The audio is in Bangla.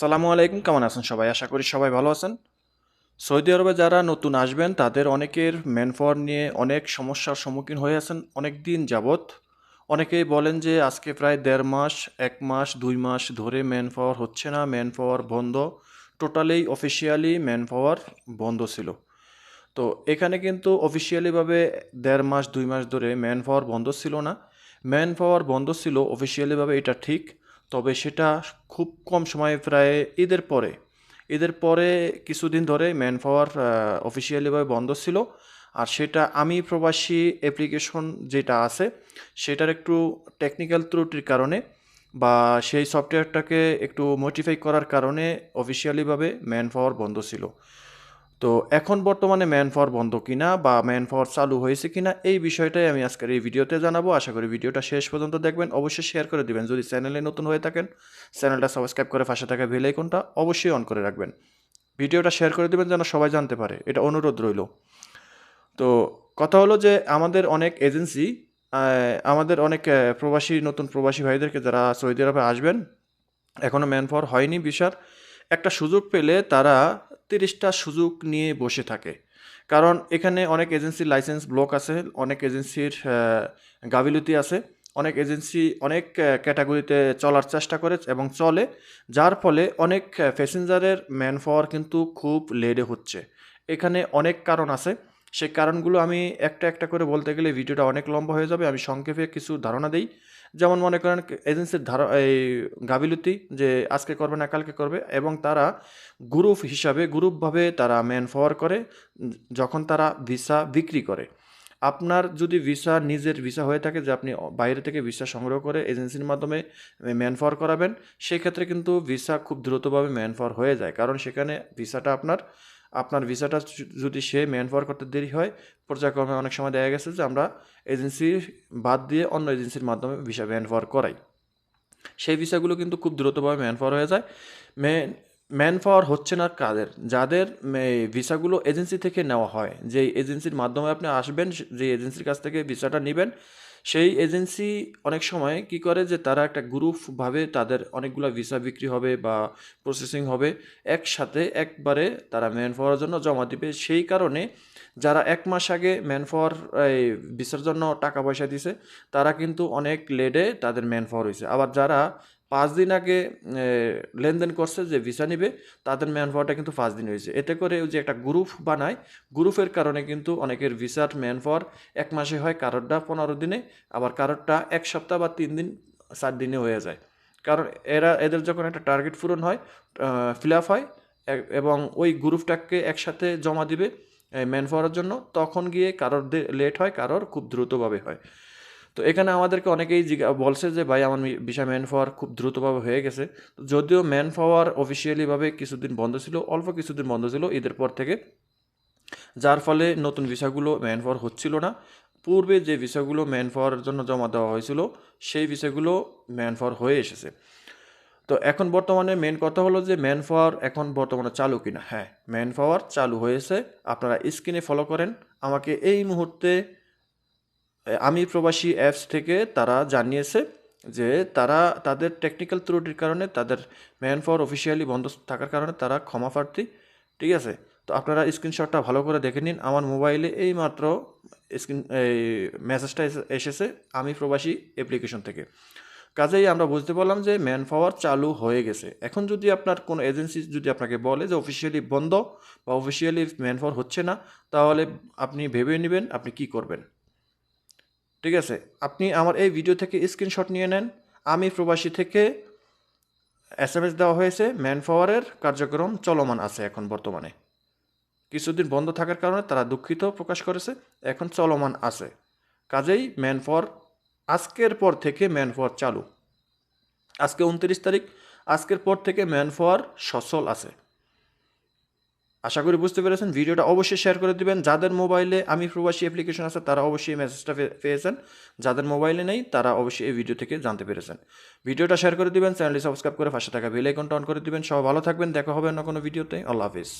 সালামু আলাইকুম, কেমন আছেন সবাই? আশা করি সবাই ভালো আছেন। সৌদি আরবে যারা নতুন আসবেন, তাদের অনেকের ম্যানপাওয়ার নিয়ে অনেক সমস্যার সম্মুখীন হয়ে আছেন অনেক দিন যাবৎ। অনেকেই বলেন যে আজকে প্রায় দেড় মাস, এক মাস, দুই মাস ধরে ম্যান পাওয়ার হচ্ছে না ম্যান পাওয়ার বন্ধ। টোটালি অফিসিয়ালি ম্যান পাওয়ার বন্ধ ছিল। তো এখানে কিন্তু অফিসিয়ালিভাবে দেড় মাস, দুই মাস ধরে ম্যান পাওয়ার বন্ধ ছিল না। ম্যান পাওয়ার বন্ধ ছিল, অফিসিয়ালিভাবে এটা ঠিক। তবে সেটা খুব কম সময়ে প্রায় ঈদের পরে। ঈদের পরে কিছুদিন ধরে ম্যান পাওয়ার অফিসিয়ালিভাবে বন্ধ ছিল। আর সেটা আমি প্রবাসী অ্যাপ্লিকেশন যেটা আছে, সেটার একটু টেকনিক্যাল ত্রুটির কারণে বা সেই সফটওয়্যারটাকে একটু মডিফাই করার কারণে অফিসিয়ালিভাবে ম্যান পাওয়ার বন্ধ ছিল। তো এখন বর্তমানে ম্যান পাওয়ার বন্ধ কিনা বা ম্যান পাওয়ার চালু হয়েছে কিনা এই বিষয়টাই আমি আজকের এই ভিডিওতে জানাব। আশা করি ভিডিওটা শেষ পর্যন্ত দেখবেন। অবশ্যই শেয়ার করে দিবেন। যদি চ্যানেলে নতুন হয়ে থাকেন চ্যানেলটা সাবস্ক্রাইব করে পাশে থাকা বেল আইকনটা অবশ্যই অন করে রাখবেন। ভিডিওটা শেয়ার করে দিবেন যেন সবাই জানতে পারে। এটা অনুরোধ রইল। তো কথা হলো যে আমাদের অনেক এজেন্সি আমাদের অনেক প্রবাসী, নতুন প্রবাসী ভাইদেরকে যারা সৌদি আরবে আসবেন এখনও ম্যান পাওয়ার হয়নি বিশার একটা সুযোগ পেলে তারা তিরিশটা সুযোগ নিয়ে বসে থাকে। কারণ এখানে অনেক এজেন্সির লাইসেন্স ব্লক আছে, অনেক এজেন্সির গাবিলতি আছে, অনেক এজেন্সি অনেক ক্যাটাগরিতে চলার চেষ্টা করে এবং চলে। যার ফলে অনেক প্যাসেঞ্জারের ম্যান পাওয়ার কিন্তু খুব লেডে হচ্ছে। এখানে অনেক কারণ আছে। সেই কারণগুলো আমি একটা একটা করে বলতে গেলে ভিডিওটা অনেক লম্বা হয়ে যাবে। আমি সংক্ষেপে কিছু ধারণা দিই। যেমন মনে করেন এজেন্সির ধারা, এই গাবিলতি যে আজকে করবে না, কালকে করবে এবং তারা গ্রুপ হিসাবে গ্রুপভাবে তারা ম্যান পাওয়ার করে, যখন তারা ভিসা বিক্রি করে। আপনার যদি ভিসা নিজের ভিসা হয়ে থাকে যে আপনি বাইরে থেকে ভিসা সংগ্রহ করে এজেন্সির মাধ্যমে ম্যান পাওয়ার করাবেন, সেক্ষেত্রে কিন্তু ভিসা খুব দ্রুতভাবে ম্যান পাওয়ার হয়ে যায়। কারণ সেখানে ভিসাটা আপনার আপনার ভিসাটা যদি সে ম্যান পাওয়ার করতে দেরি হয়, পর্যায়ক্রমে অনেক সময় দেখা গেছে যে আমরা এজেন্সি বাদ দিয়ে অন্য এজেন্সির মাধ্যমে ভিসা ম্যান পাওয়ার করাই। সেই ভিসাগুলো কিন্তু খুব দ্রুতভাবে ম্যান পাওয়ার হয়ে যায়। ম্যান ম্যান পাওয়ার হচ্ছে না কাদের? যাদের ভিসাগুলো এজেন্সি থেকে নেওয়া হয় যে এজেন্সির মাধ্যমে আপনি আসবেন, যে এজেন্সির কাছ থেকে ভিসাটা নেবেন সেই এজেন্সি অনেক সময় কি করে যে তারা একটা গ্রুপভাবে তাদের অনেকগুলো ভিসা বিক্রি হবে বা প্রসেসিং হবে, একসাথে একবারে তারা ম্যান পাওয়ার জন্য জমা দিবে। সেই কারণে যারা এক মাস আগে ম্যান পাওয়ার এই ভিসার জন্য টাকা পয়সা দিছে, তারা কিন্তু অনেক লেডে তাদের ম্যান পাওয়ার হয়েছে আবার যারা পাঁচ দিন আগে লেনদেন করছে যে ভিসা নিবে, তাদের ম্যান পাওয়ারটা কিন্তু পাঁচ দিন হয়েছে। এতে করে যে একটা গ্রুপ বানায় গ্রুপের কারণে কিন্তু অনেকের ভিসার ম্যান পাওয়ার এক মাসে হয়, কারোরটা পনেরো দিনে, আবার কারোরটা এক সপ্তাহ বা তিন দিন, চার দিনে হয়ে যায়। কারণ এরা, এদের যখন একটা টার্গেট পূরণ হয় ফিল আপ হয় এবং ওই গ্রুপটাকে একসাথে জমা দিবে ম্যান পাওয়ারের জন্য, তখন গিয়ে কারোর লেট হয়, কারোর খুব দ্রুতভাবে হয়। তো এখানে আমাদেরকে অনেকেই বলছে যে, ভাই, আমার বিষয় ম্যান পাওয়ার খুব দ্রুতভাবে হয়ে গেছে। তো যদিও ম্যান পাওয়ার অফিসিয়ালিভাবে কিছুদিন বন্ধ ছিল, অল্প কিছুদিন বন্ধ ছিল ঈদের পর থেকে, যার ফলে নতুন ভিসাগুলো ম্যান পাওয়ার হচ্ছিল না। পূর্বে যে ভিসাগুলো ম্যান পাওয়ারের জন্য জমা দেওয়া হয়েছিল, সেই ভিসাগুলো ম্যান পাওয়ার হয়ে এসেছে। তো এখন বর্তমানে মেন কথা হলো যে ম্যান পাওয়ার এখন বর্তমানে চালু কিনা? হ্যাঁ ম্যান পাওয়ার চালু হয়েছে। আপনারা স্ক্রিনে ফলো করেন। আমাকে এই মুহূর্তে আমি প্রবাসী অ্যাপস থেকে তারা জানিয়েছে যে তারা তাদের টেকনিক্যাল ত্রুটির কারণে তাদের ম্যান পাওয়ার অফিসিয়ালি বন্ধ থাকার কারণে তারা ক্ষমা প্রার্থী। ঠিক আছে? তো আপনারা স্ক্রিনশটটা ভালো করে দেখে নিন। আমার মোবাইলে এই মাত্র স্ক্রিন এই মেসেজটা এসে- এসেছে আমি প্রবাসী অ্যাপ্লিকেশন থেকে। কাজেই আমরা বুঝতে পারলাম যে ম্যান পাওয়ার চালু হয়ে গেছে। এখন যদি আপনার কোনো এজেন্সি যদি আপনাকে বলে যে অফিসিয়ালি বন্ধ বা অফিসিয়ালি ম্যান পাওয়ার হচ্ছে না, তাহলে আপনি ভেবে নেবেন আপনি কি করবেন। ঠিক আছে? আপনি আমার এই ভিডিও থেকে স্ক্রিনশট নিয়ে নেন। আমি প্রবাসী থেকে এস এম এস দেওয়া হয়েছে। ম্যান পাওয়ারের কার্যক্রম চলমান আছে এখন বর্তমানে। কিছুদিন বন্ধ থাকার কারণে তারা দুঃখিত প্রকাশ করেছে। এখন চলমান আছে। কাজেই ম্যান পাওয়ার আজকের পর থেকে ম্যান পাওয়ার চালু। আজকে উনত্রিশ তারিখ। আজকের পর থেকে ম্যান পাওয়ার সচল আছে। আশা করি বুঝতে পেরেছেন। ভিডিওটা অবশ্যই শেয়ার করে দিবেন। যাদের মোবাইলে আমি প্রবাসী অ্যাপ্লিকেশন আছে, তারা অবশ্যই মেসেজটা পেয়েছেন। যাদের মোবাইলে নেই, তারা অবশ্যই এই ভিডিও থেকে জানতে পেরেছেন। ভিডিওটা শেয়ার করে দিবেন চ্যানেলটি সাবস্ক্রাইব করে পাশে থাকা বেল আইকনটা অন করে দিবেন। সবাই ভালো থাকবেন। দেখা হবে অন্য কোনো ভিডিওতে আল্লাহ হাফিজ।